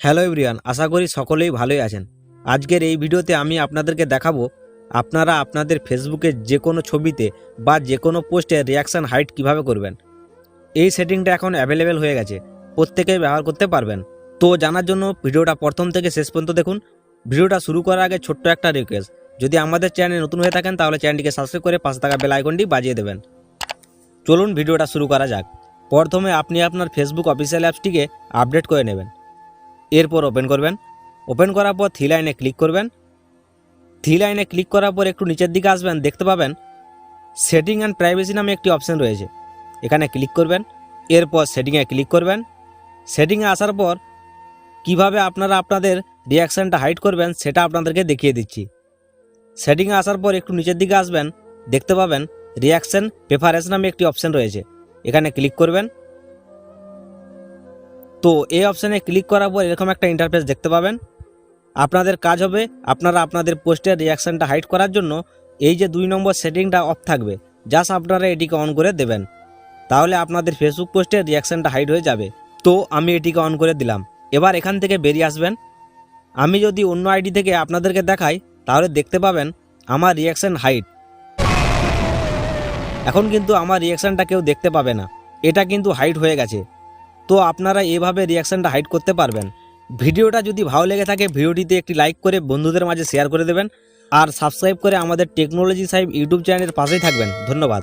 Hello everyone, আশা করি সকলেই ভালোই আছেন। আজকের এই ভিডিওতে আমি আপনাদেরকে দেখাবো, আপনারা আপনাদের ফেসবুকে যে কোনো ছবিতে বা যে কোনো পোস্টে রিয়াকশান হাইট কীভাবে করবেন। এই সেটিংটা এখন অ্যাভেলেবেল হয়ে গেছে, প্রত্যেকেই ব্যবহার করতে পারবেন। তো জানার জন্য ভিডিওটা প্রথম থেকে শেষ পর্যন্ত দেখুন। ভিডিওটা শুরু করার আগে ছোট্ট একটা রিকোয়েস্ট যদি আমাদের চ্যানেলে নতুন হয়ে থাকেন তাহলে চ্যানেলটিকে সাবস্ক্রাইব করে পাশে থাকা বেল আইকনটি বাজিয়ে দেবেন। চলুন ভিডিওটা শুরু করা যাক। প্রথমে আপনি আপনার ফেসবুক অফিসিয়াল অ্যাপসটিকে আপডেট করে নেবেন। এরপর ওপেন করবেন। ওপেন করার পর থ্রি লাইনে ক্লিক করবেন। থ্রি লাইনে ক্লিক করার পর একটু নিচের দিকে আসবেন, দেখতে পাবেন সেটিং অ্যান্ড প্রাইভেসি নামে একটি অপশান রয়েছে। এখানে ক্লিক করবেন, এরপর সেটিংয়ে ক্লিক করবেন। সেটিংয়ে আসার পর কীভাবে আপনারা আপনাদের রিয়াকশানটা হাইড করবেন সেটা আপনাদেরকে দেখিয়ে দিচ্ছি। সেটিংয়ে আসার পর একটু নিচের দিকে আসবেন, দেখতে পাবেন রিয়াকশন প্রেফারেন্স নামে একটি অপশন রয়েছে। এখানে ক্লিক করবেন তো এই অপশানে ক্লিক করার পর এরকম একটা ইন্টারফেস দেখতে পাবেন। আপনাদের কাজ হবে আপনারা আপনাদের পোস্টের রিয়াকশানটা হাইড করার জন্য এই যে দুই নম্বর সেটিংটা অফ থাকবে। জাস্ট আপনারা এটিকে অন করে দেবেন। তাহলে আপনাদের ফেসবুক পোস্টের রিয়াকশানটা হাইড হয়ে যাবে। তো আমি এটিকে অন করে দিলাম। এবার এখান থেকে বেরিয়ে আসবেন। আমি যদি অন্য আইডি থেকে আপনাদেরকে দেখাই, তাহলে দেখতে পাবেন আমার রিয়াকশান হাইট এখন কিন্তু আমার রিয়াকশানটা কেউ দেখতে পাবে না। এটা কিন্তু হাইট হয়ে গেছে। তো আপনারা এভাবে রিয়াকশানটা হাইড করতে পারবেন। ভিডিওটা যদি ভালো লেগে থাকে, ভিডিওটিতে একটি লাইক করে বন্ধুদের মাঝে শেয়ার করে দেবেন। আর সাবস্ক্রাইব করে আমাদের টেকনোলজি সাহেব ইউটিউব চ্যানেলের পাশেই থাকবেন। ধন্যবাদ।